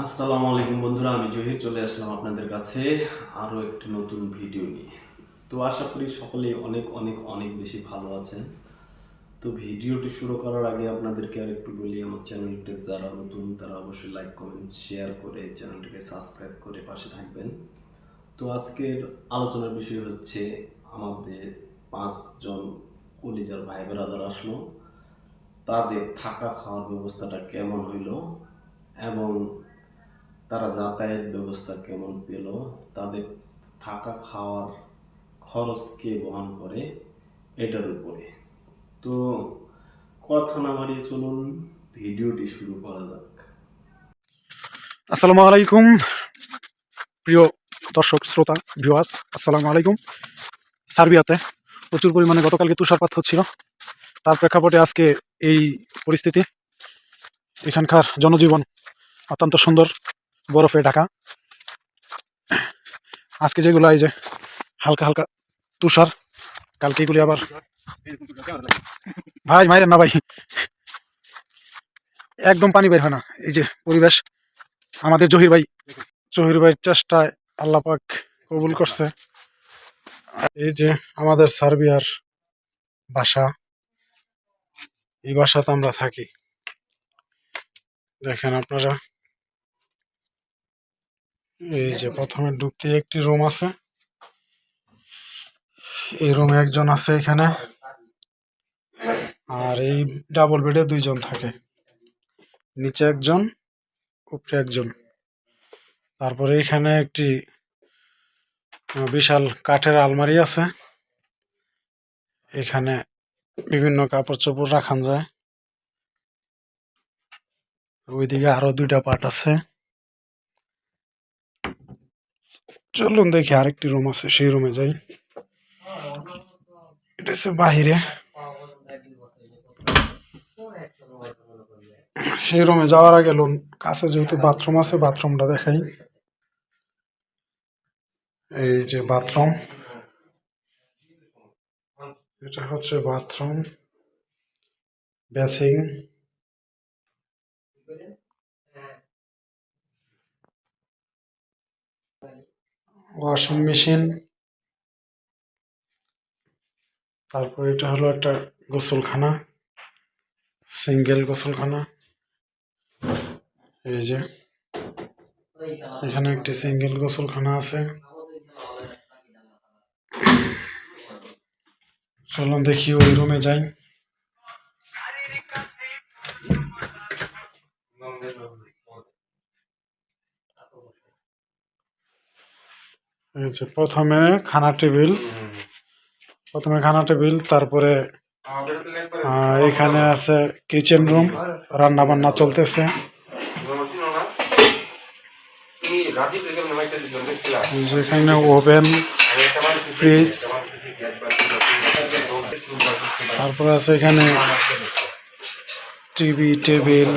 আসসালামু আলাইকুম বন্ধুরা, আমি জহির, চলে আসলাম আপনাদের কাছে আরও একটি নতুন ভিডিও নিয়ে। তো আশা করি সকলেই অনেক অনেক অনেক বেশি ভালো আছেন। তো ভিডিওটি শুরু করার আগে আপনাদেরকে আর একটু বলি, আমার চ্যানেলটি যারা নতুন, তারা অবশ্যই লাইক কমেন্ট শেয়ার করে চ্যানেলটিকে সাবস্ক্রাইব করে পাশে থাকবেন। তো আজকের আলোচনার বিষয় হচ্ছে আমাদের পাঁচজন কলিজার ভাই বেড়াদার আসলো। তাদের থাকা খাওয়ার ব্যবস্থাটা কেমন হইল এবং তারা যাতায়াত ব্যবস্থা কেমন পেল? তাদের থাকা খাওয়ার খরচ কে বহন করে? এটার উপরে। তো কথা না বাড়িয়ে চলুন, ভিডিওটি শুরু করা যাক। আসসালামু আলাইকুম, প্রিয় দর্শক, শ্রোতা ভিউয়ার্স আসসালামু আলাইকুম। সার্বিয়াতে প্রচুর পরিমাণে গতকালকে তুষারপাত হচ্ছিল। তার প্রেক্ষাপটে আজকে এই পরিস্থিতি। এখানকার জনজীবন অত্যন্ত সুন্দর। বরফে ঢাকা। আজকে যেগুলো এই যে হালকা হালকা তুষার, কালকে এগুলি আবার ভাই, মাইরেন না ভাই। একদম পানি বের হয় না। এই যে পরিবেশ, আমাদের জহির ভাই জহির ভাইয়ের চেষ্টায় আল্লাহ পাক কবুল করছে। এই যে আমাদের সার্বিয়ার বাসা, এই বাসাতে আমরা থাকি। দেখেন আপনারা। এই যে প্রথমে ঢুকতে একটি রুম আছে। এই রুমে একজন আছে এখানে। আর এই ডাবল বেডে দুইজন থাকে। নিচে একজন, উপরে একজন। তারপরে এখানে একটি বিশাল কাঠের আলমারি আছে। এখানে বিভিন্ন কাপড় চোপড় রাখান যায়। ওইদিকে আরও দুইটা পার্ট আছে। চলুন দেখি আরেকটি রুম আছে, সেই রুমে যাই। এটা হচ্ছে বাহিরে। সেই রুমে যাওয়ার আগে লোন কাছে যেহেতু বাথরুম আছে বাথরুমটা দেখাই। এই যে বাথরুম এটা হচ্ছে বাথরুম বেসিং ওয়াশিং মেশিন। তারপর এটা হলো একটা গোসলখানা, সিঙ্গেল গোসলখানা। এই যে, এখানে একটি সিঙ্গেল গোসলখানা আছে। চলুন দেখি ওই রুমে যাই। প্রথমে খানা টেবিল। প্রথমে খানা টেবিল, তারপরে এখানে আছে কিচেন রুম রান্না বান্না চলতেছে। এই যে এখানে ওভেন ফ্রিজ তারপরে আছে এখানে টিভি টেবিল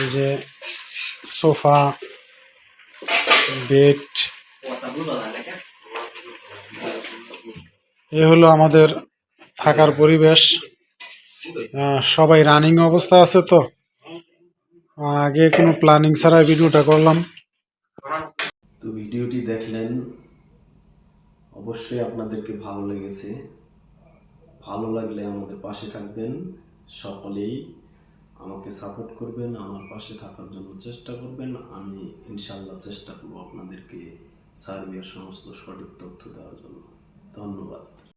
এই যে সোফা বেড এ হলো আমাদের থাকার পরিবেশ। সবাই রানিং অবস্থা আছে তো। আগে কোনো প্ল্যানিং ছাড়া ভিডিওটা করলাম। তো ভিডিওটি দেখলেন। অবশ্যই আপনাদেরকে ভালো লেগেছে। ভালো লাগলে আমাদের পাশে থাকবেন। সকলেই আমাকে সাপোর্ট করবেন, আমার পাশে থাকার জন্য চেষ্টা করবেন। আমি ইনশাল্লাহ চেষ্টা করব আপনাদেরকে সার্বিয়ার সমস্ত সঠিক তথ্য দেওয়ার জন্য। ধন্যবাদ।